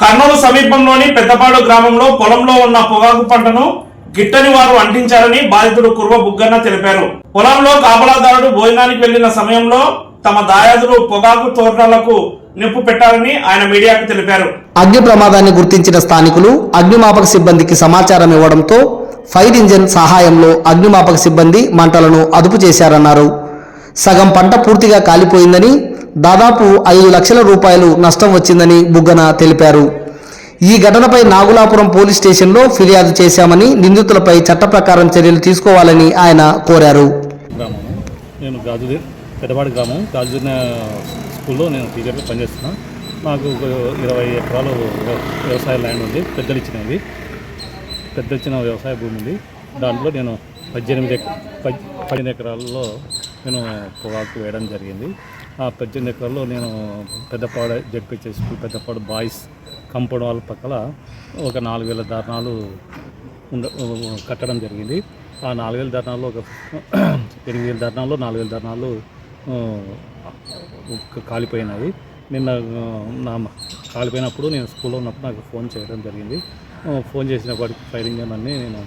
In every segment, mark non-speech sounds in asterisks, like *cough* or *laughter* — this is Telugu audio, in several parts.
కర్నూలు సమీపంలోని పెద్దపాడు గ్రామంలో పొలంలో ఉన్న పొగాకు పంటను గిట్టని వారు అంటించారని బాధితుడు కుర్వ బుగ్గన్న తెలిపారు. పొలంలో కాపలాదారుడు భోజనానికి వెళ్ళిన సమయంలో తమ దాయాదులు పొగాకు తోటలకు నిప్పు పెట్టాలని ఆయన మీడియాకు తెలిపారు. అగ్ని ప్రమాదాన్ని గుర్తించిన స్థానికులు అగ్నిమాపక సిబ్బందికి సమాచారం ఇవ్వడంతో ఫైర్ ఇంజిన్ సహాయంలో అగ్నిమాపక సిబ్బంది మంటలను అదుపు చేశారన్నారు. సగం పంట పూర్తిగా కాలిపోయిందని దాదాపు ఐదు లక్షల రూపాయలు నష్టం వచ్చిందని బుగ్గన తెలిపారు. ఈ ఘటనపై నాగులాపురం పోలీస్ స్టేషన్లో ఫిర్యాదు చేశామని నిందితులపై చట్ట ప్రకారం చర్యలు తీసుకోవాలని ఆయన కోరారు. నేను గాజుదీర్ పెద్దపాటి గ్రామం. గాజుదీర్ స్కూల్లో నేను టీచర్గా పనిచేస్తున్నాను నాకు ఇరవై ఎకరాలు వ్యవసాయ ల్యాండ్ ఉంది. పెద్దలు ఇచ్చినవి. పెద్ద ఇచ్చిన వ్యవసాయ భూమి ఉంది. దాంట్లో నేను పద్దెనిమిది పద్దెనిమిది ఎకరాల్లో నేను పొగాకు వేయడం జరిగింది. పద్దెనిమిది ఎకరాల్లో నేను పెద్దపాడ జడ్పించే స్కూల్ పెద్దపాడు బాయ్స్ కంపౌండ్ వాళ్ళ పక్కల ఒక నాలుగు వేల దారుణాలు ఉండ కట్టడం జరిగింది. ఆ నాలుగు వేల ధర్నాల్లో ఒక *clears throat* ఎనిమిది వేల దారుణాల్లో నాలుగు వేల ధర్నాలు కాలిపోయినవి నిన్న నా కాలిపోయినప్పుడు నేను స్కూల్లో ఉన్నప్పుడు నాకు ఫోన్ చేయడం జరిగింది. ఫోన్ చేసినప్పటికి ఫైరింగ్ అన్నీ నేను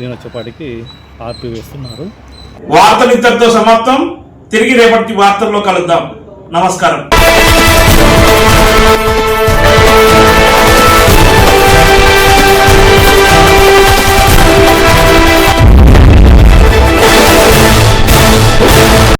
నేను వచ్చేపాటికి ఆర్పి వేస్తున్నారు. వార్తలు ఇంతటితో సమాప్తం. తిరిగి రేపటి వార్తల్లో కలుద్దాం. నమస్కారం.